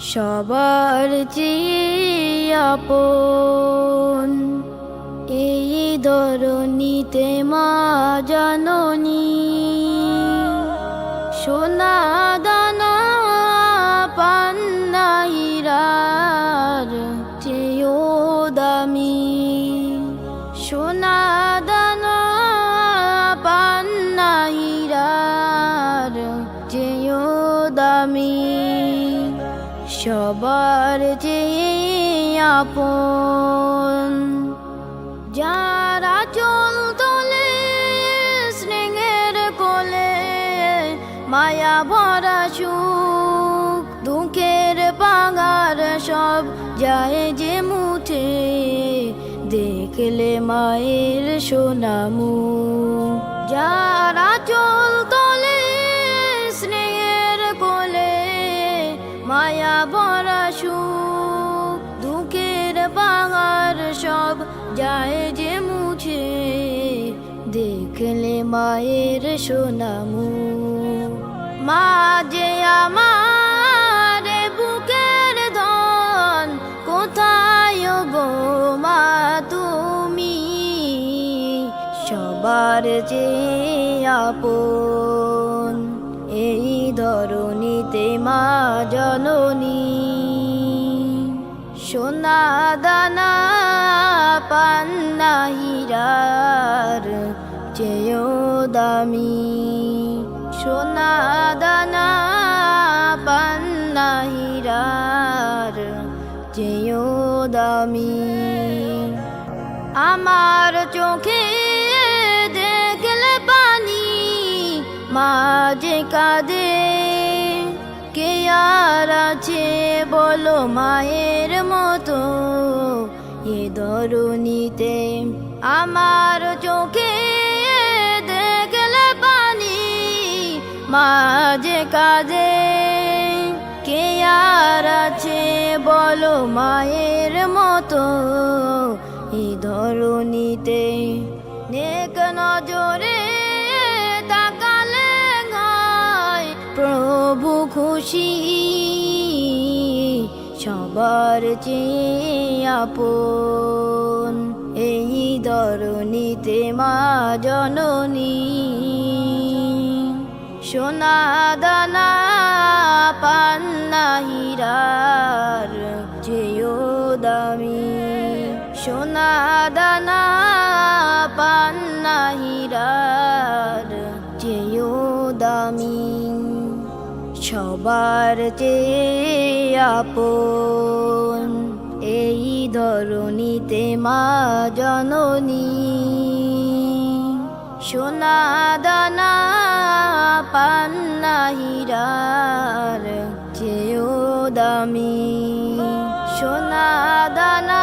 সবার চেয়ে আপন এই ধরনীতে মা জননী। সোনা দামি। সবার চেয়ে আপন। যারা চল তোলে, স্নেহের কোলে, মায়া ভরা সুখ, দুঃখের পাগার সব যায় যে মুঠে দেখলে মায়ের সোনামু যারা চল যায় যে মুছে, দেখলে মায়ের সোনামু। মা যে আমার বুকের ধন, কোথায় গো মা তুমি? সবার যে আপন, এই ধরনীতে মা জননী। সোনা দানা পান্না হীরার চেয়েও দামি। সোনা দানা পান্না হীরার চেয়েও দামি। আমার চোখে দেখলে পানি মাঝে কাঁদে। কে আর আছে বলো মায়ের মতো? এ ধরুনিতে আমার চোখে দেখলে পানি মাঝে কাঁদে কে আর আছে বলো মায়ের মতো? এই ধরুনিতে নেক নজরে তাকালে হয় প্রভু খুশি সবার চেয়ে আপন এই ধরনীতে মা জননী। সোনা দানা পান্না হীরার চেয়েও দামি। সোনা দানা পান্না হীরার চেয়েও দামি। সবার চেয়ে আপন। এই ধরনীতে মা জননী। সোনা দানা পান্না হীরার চেয়েও দামি। সোনা দানা